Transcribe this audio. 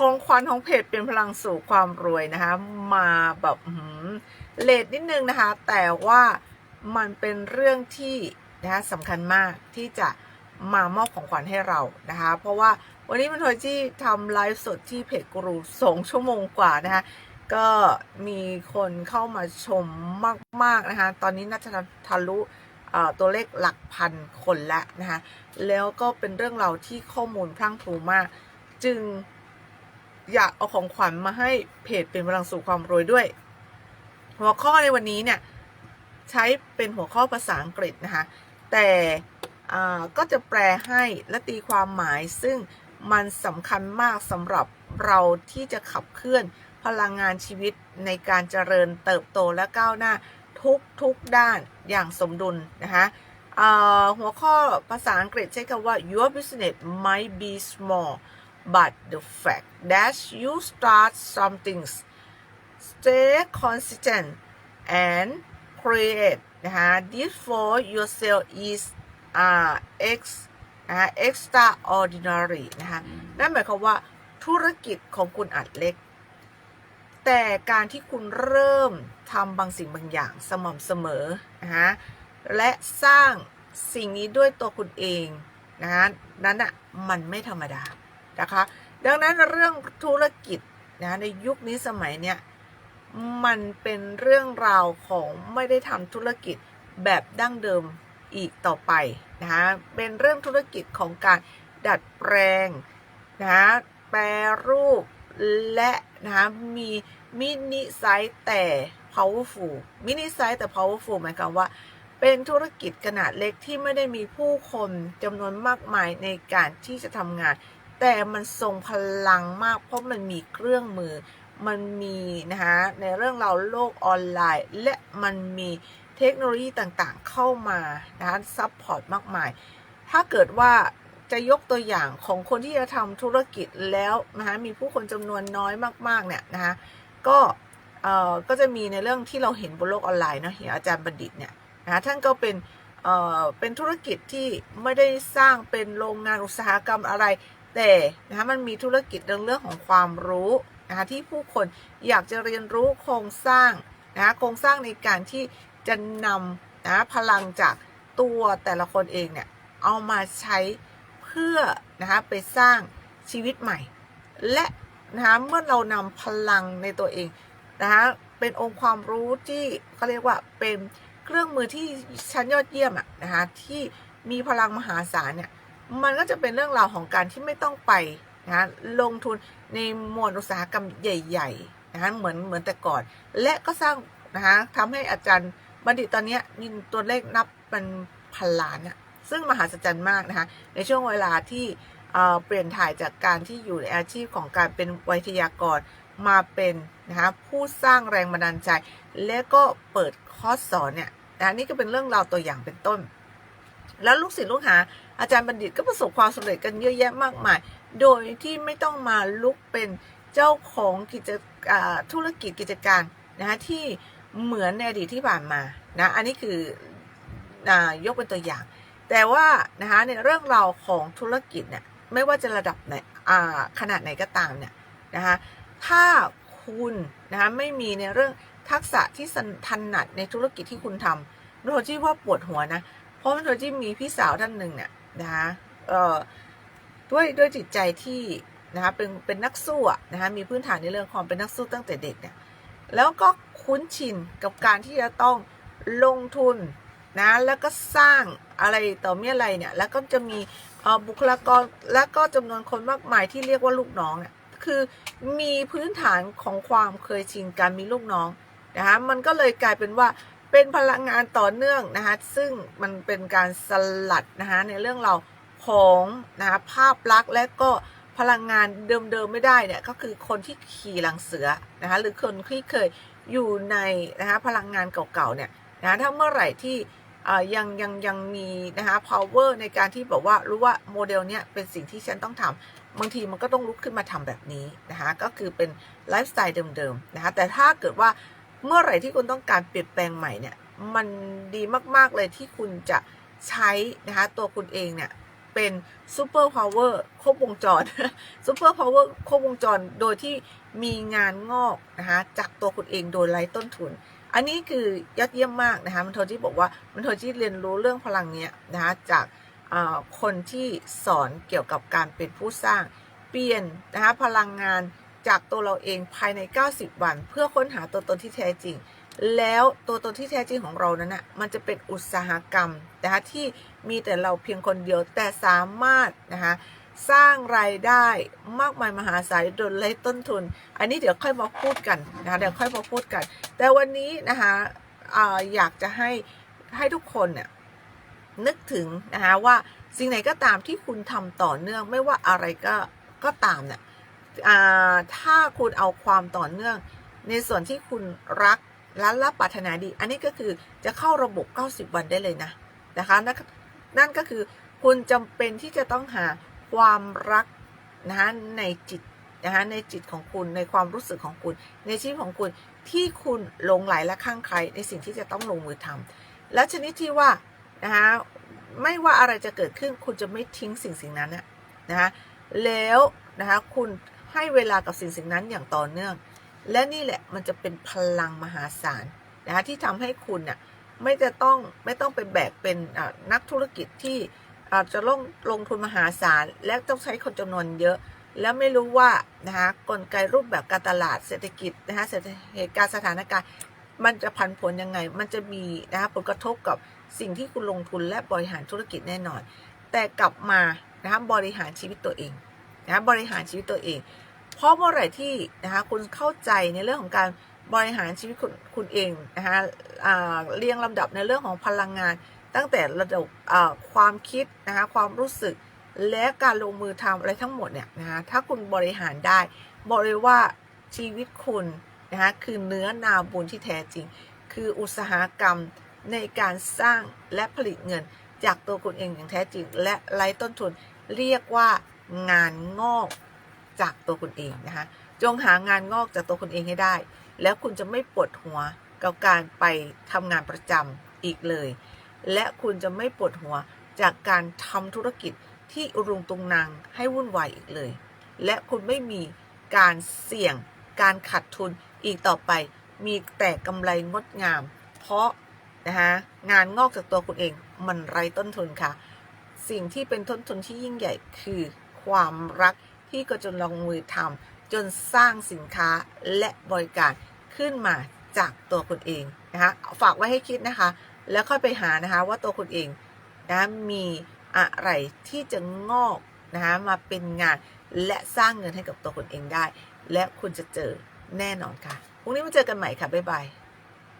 ของขวัญของเพจเป็นพลังสู่ความรวยนะคะ มาแบบเลทนิดนึงนะคะ แต่ว่ามันเป็นเรื่องที่นะคะสำคัญมากที่จะมามอบของขวัญให้เรานะคะ เพราะว่าวันนี้มันโทยที่ทำไลฟ์สดที่เพจกรูสองชั่วโมงกว่านะคะ ก็มีคนเข้ามาชมมาก ๆ นะคะ ตอนนี้น่าจะทะลุตัวเลขหลักพันคนแล้วนะคะ แล้วก็เป็นเรื่องเราที่ข้อมูลพรั่งพรูมาก จึง อยากเอาของขวัญมาให้เพจเป็นพลังสู่ความรวยด้วย หัวข้อในวันนี้เนี่ยใช้เป็นหัวข้อภาษาอังกฤษนะคะ แต่ก็จะแปลให้และตีความหมายซึ่งมันสำคัญมากสำหรับเราที่จะขับเคลื่อนพลังงานชีวิตในการเจริญเติบโตและก้าวหน้าทุกทุกด้านอย่างสมดุลนะคะหัวข้อภาษาอังกฤษใช้คำว่า your business might be small but the fact that you start something stay consistent and create นะคะ this for yourself is uh, x นะคะ extraordinary นะคะนั่นหมายความว่าธุรกิจของคุณอาจเล็ก แต่การที่คุณเริ่มทำบางสิ่งบางอย่างสม่ำเสมอนะคะและสร้างสิ่งนี้ด้วยตัวคุณเองนะคะนั้นอะมันไม่ธรรมดา นะคะ ดังนั้นเรื่องธุรกิจนะในยุคนี้สมัยเนี้ยมันเป็นเรื่องราวของไม่ได้ทำธุรกิจแบบดั้งเดิมอีกต่อไปนะคะเป็นเรื่องธุรกิจของการดัดแปลงนะแปรรูปและนะคะมีมินิไซส์แต่ powerful มินิไซส์แต่ powerful หมายความว่า เป็นธุรกิจขนาดเล็กที่ไม่ได้มีผู้คนจำนวนมากมายในการที่จะทำงาน แต่มันทรงพลังมาก เพราะมันมีเครื่องมือ มันมีนะคะในเรื่องเราโลกออนไลน์ และมันมีเทคโนโลยีต่างๆ เข้ามานะคะซัพพอร์ตมากมาย ถ้าเกิดว่าจะยกตัวอย่างของคนที่จะทำธุรกิจแล้วนะคะมีผู้คนจำนวนน้อยมากๆเนี่ยนะคะก็เอ่อก็จะมีในเรื่องที่เราเห็นบนโลกออนไลน์เนาะอย่างอาจารย์บัณฑิตเนี่ยนะคะท่านก็เป็นเอ่อเป็นธุรกิจที่ไม่ได้สร้างเป็นโรงงานอุตสาหกรรมอะไร แต่นะคะมันมีธุรกิจเรื่องเรื่องของความรู้นะคะที่ผู้คนอยากจะเรียนรู้โครงสร้างนะคะโครงสร้างในการที่จะนำนะพลังจากตัวแต่ละคนเองเนี่ยเอามาใช้เพื่อนะคะไปสร้างชีวิตใหม่ และนะคะเมื่อเรานำพลังในตัวเองนะคะเป็นองค์ความรู้ที่เขาเรียกว่าเป็นเครื่องมือที่ชั้นยอดเยี่ยมอะนะคะที่มีพลังมหาศาลเนี่ย มันก็จะเป็นเรื่องราวของการที่ไม่ต้องไปนะลงทุนในมวลอุตสาหกรรมใหญ่ๆนะคะเหมือนเหมือนแต่ก่อน และก็สร้างนะคะทำให้อาจารย์บัณฑิตตอนนี้ยมีตัวเลขนับเป็นพันล้านอะซึ่งมหาศาลมากนะคะในช่วงเวลาที่เอ่อเปลี่ยนถ่ายจากการที่อยู่ในอาชีพของการเป็นวิทยากรมาเป็นนะคะผู้สร้างแรงบันดาลใจ และก็เปิดคอร์สสอนเนี่ยนะนี่ก็เป็นเรื่องราวตัวอย่างเป็นต้น แล้วลูกศิษย์ลูกหา อาจารย์บัณฑิตก็ประสบความสำเร็จกันเยอะแยะมากมาย โดยที่ไม่ต้องมาลุกเป็นเจ้าของกิจธุรกิจกิจการนะคะที่เหมือนในอดีตที่ผ่านมานะอันนี้คืออายกเป็นตัวอย่าง แต่ว่านะคะในเรื่องราวของธุรกิจเนี่ยไม่ว่าจะระดับไหนอ่าขนาดไหนก็ตามเนี่ยนะคะถ้าคุณนะคะไม่มีในเรื่องทักษะที่สันถนัดในธุรกิจที่คุณทำโดยที่ว่าปวดหัวนะ เพราะมันโดยที่มีพี่สาวท่านหนึ่งเนี่ยนะคะเอ่อด้วยด้วยจิตใจที่นะคะเป็นเป็นนักสู้นะคะมีพื้นฐานในเรื่องความเป็นนักสู้ตั้งแต่เด็กเนี่ยแล้วก็คุ้นชินกับการที่จะต้องลงทุนนะแล้วก็สร้างอะไรต่อเมีอะไรเนี่ยแล้วก็จะมีเออบุคลากรและก็จำนวนคนมากมายที่เรียกว่าลูกน้องเนี่ยคือมีพื้นฐานของความเคยชินการมีลูกน้องนะคะมันก็เลยกลายเป็นว่า เป็นพลังงานต่อเนื่องนะคะซึ่งมันเป็นการสลัดนะคะในเรื่องเราของนะคะภาพลักษณ์และก็พลังงานเดิมๆไม่ได้เนี่ยก็คือคนที่ขี่หลังเสือนะคะหรือคนที่เคยอยู่ในนะคะพลังงานเก่าๆเนี่ยนะถ้าเมื่อไหร่ที่อ่ายังยังยังมีนะคะ power ในการที่บอกว่ารู้ว่าโมเดลเนี้ยเป็นสิ่งที่ฉันต้องทำบางทีมันก็ต้องลุกขึ้นมาทำแบบนี้นะคะก็คือเป็นไลฟ์สไตล์เดิมๆนะคะแต่ถ้าเกิดว่า เมื่อไหร่ที่คุณต้องการเปลี่ยนแปลงใหม่เนี่ย มันดีมาก ๆ เลยที่คุณจะใช้นะคะตัวคุณเองเนี่ยเป็นซูเปอร์พาวเวอร์ครบวงจรซูเปอร์พาวเวอร์ครบวงจรโดยที่มีงานงอกนะคะจากตัวคุณเองโดยไร้ต้นทุน อันนี้คือยอดเยี่ยมมากนะคะมันโทที่บอกว่ามันโทที่เรียนรู้เรื่องพลังเนี้ยนะคะจากอ่าคนที่สอนเกี่ยวกับการเป็นผู้สร้าง เปลี่ยนนะคะพลังงาน จากตัวเราเองภายใน 90 วัน เพื่อค้นหาตัวตนที่แท้จริง แล้วตัวตนที่แท้จริงของเรานั้นนะมันจะเป็นอุตสาหกรรมนะคะที่มีแต่เราเพียงคนเดียวแต่สามารถนะคะสร้างรายได้มากมายมหาศาลโดยไร้ต้นทุน อันนี้เดี๋ยวค่อยมาพูดกันนะคะเดี๋ยวค่อยมาพูดกัน แต่วันนี้นะคะออยากจะให้ให้ทุกคนเนี่ยนึกถึงนะคะว่าสิ่งไหนก็ตามที่คุณทำต่อเนื่องไม่ว่าอะไรก็ก็ตามเนี่ย ถ้าคุณเอาความต่อเนื่อง ในส่วนที่คุณรักและรับปรารถนาดี อันนี้ก็คือจะเข้าระบบ 90 วันได้เลยนะนะคะนั่นนั่นก็คือคุณจำเป็นที่จะต้องหาความรักนะคะในจิตนะคะในจิตของคุณในความรู้สึกของคุณ ในชีวิตของคุณที่คุณหลงไหลและข้างใครในสิ่งที่จะต้องลงมือทำและชนิดที่ว่านะคะไม่ว่าอะไรจะเกิดขึ้นคุณจะไม่ทิ้งสิ่งสิ่งนั้นนะนะคะแล้วนะคะคุณ ให้เวลากับสิ่งสิ่งนั้นอย่างต่อเนื่อง และนี่แหละมันจะเป็นพลังมหาศาลนะคะที่ทำให้คุณน่ะไม่จะต้องไม่ต้องไปแบกเป็นนักธุรกิจที่อาจจะลงลงทุนมหาศาล และต้องใช้คนจำนวนเยอะ แล้วไม่รู้ว่านะคะกลไกรูปแบบการตลาดเศรษฐกิจนะคะเศรษฐเหตุการณ์สถานการณ์มันจะพันผลยังไง มันจะมีนะคะผลกระทบกับสิ่งที่คุณลงทุนและบริหารธุรกิจแน่นอน แต่กลับมานะคะบริหารชีวิตตัวเอง นะบริหารชีวิตตัวเอง เพราะเมื่อไหร่ที่นะคะคุณเข้าใจในเรื่องของการบริหารชีวิตคุณคุณเองนะคะเรียงลำดับในเรื่องของพลังงาน ตั้งแต่ระดับความคิดนะคะความรู้สึกและการลงมือทำอะไรทั้งหมดเนี่ยนะคะถ้าคุณบริหารได้ บอกเลยว่าชีวิตคุณนะคะคือเนื้อนาบุญที่แท้จริง คืออุตสาหกรรมในการสร้างและผลิตเงิน จากตัวคุณเองอย่างแท้จริง และไร้ต้นทุนเรียกว่า งานงอกจากตัวคุณเองนะคะ จงหางานงอกจากตัวคุณเองให้ได้ แล้วคุณจะไม่ปวดหัวกับการไปทำงานประจำอีกเลย และคุณจะไม่ปวดหัวจากการทำธุรกิจที่รุงตุงนางให้วุ่นวายอีกเลย และคุณไม่มีการเสี่ยงการขาดทุนอีกต่อไป มีแต่กำไรงดงาม เพราะนะคะงานงอกจากตัวคุณเองมันไร้ต้นทุนค่ะ สิ่งที่เป็นต้นทุนที่ยิ่งใหญ่คือ ความรักที่ก็จนลงมือทำจนสร้างสินค้าและบริการขึ้นมาจากตัวคุณเองนะคะฝากไว้ให้คิดนะคะ แล้วค่อยไปหานะคะว่าตัวคุณเองนะมีอะไรที่จะงอกนะคะมาเป็นงานและสร้างเงินให้กับตัวคุณเองได้ และคุณจะเจอแน่นอนค่ะพรุ่งนี้มาเจอกันใหม่ค่ะบ๊ายบาย